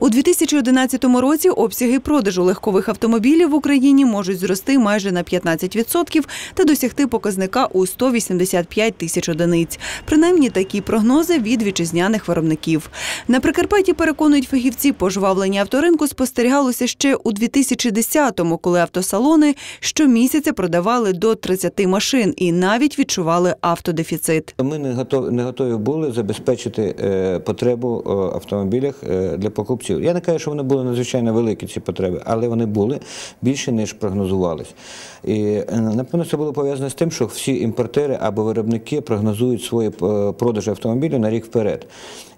У 2011 році обсяги продажу легкових автомобілів в Україні можуть зрости майже на 15% та досягти показника у 185 тисяч одиниць. Принаймні такі прогнози від вітчизняних виробників. На Прикарпатті переконують фахівці, пожвавлення авторинку спостерігалося ще у 2010-му, коли автосалони щомісяця продавали до 30 машин і навіть відчували автодефіцит. Ми не готові, не готові були забезпечити е, потребу е, автомобілях е, для покупців. Я не кажу, що вони були надзвичайно великі, ці потреби, але вони були більше, ніж прогнозувались. І е, напевно це було пов'язано з тим, що всі імпортери або виробники прогнозують свої е, продажі автомобілів на рік вперед.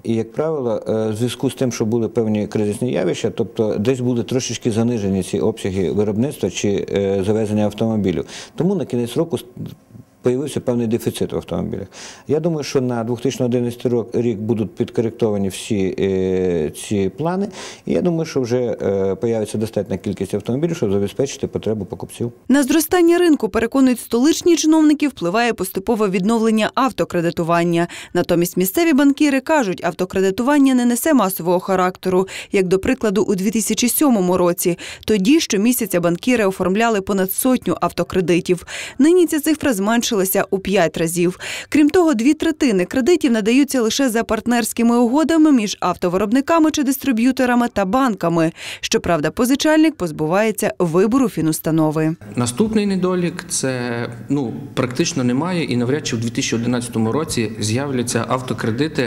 І, як правило, е, в зв'язку з тим, що були певні кризисні явища, тобто десь були трошечки занижені ці обсяги виробництва чи завезення автомобілів. Тому на кінець року Появився певний дефіцит в автомобілях. Я думаю, що на 2011 рок- рік будуть підкоректовані всі е, ці плани, і я думаю, що вже е, появиться достатня кількість автомобілів, щоб забезпечити потребу покупців. На зростання ринку, переконують столичні чиновники, впливає поступове відновлення автокредитування. Натомість місцеві банкіри кажуть, автокредитування не несе масового характеру, як до прикладу у 2007 році. Тоді щомісяця банкіри оформляли понад сотню автокредитів. Нині ця цифра зменшилася у п'ять разів. Крім того, дві третини кредитів надаються лише за партнерськими угодами між автовиробниками чи дистриб'юторами та банками. Щоправда, позичальник позбувається вибору фінустанови. Наступний недолік це ну практично немає, і навряд чи в 2011 році з'являться автокредити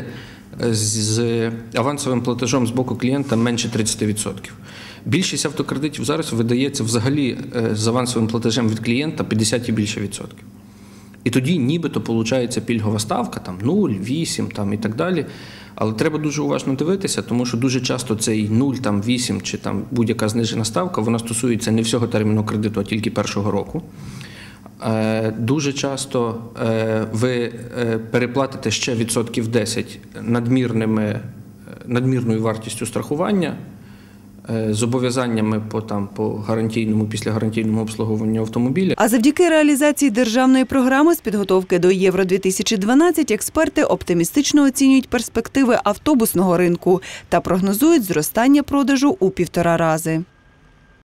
е, з з авансовим платежом з боку клієнта менше 30%. Більшість автокредитів зараз видається взагалі е, з авансовим платежем від клієнта 50 і більше відсотків. І тоді нібито виходить пільгова ставка, там 0, 8 там, і так далі. Але треба дуже уважно дивитися, тому що дуже часто цей 0, там, 8 чи там, будь-яка знижена ставка, вона стосується не всього терміну кредиту, а тільки першого року. Е, Дуже часто е, ви е, переплатите ще відсотків 10 надмірними, надмірною вартістю страхування, зобов'язаннями по, там, по гарантійному, після гарантійному обслуговуванню автомобіля. А завдяки реалізації державної програми з підготовки до Євро 2012 експерти оптимістично оцінюють перспективи автобусного ринку та прогнозують зростання продажу у півтора рази.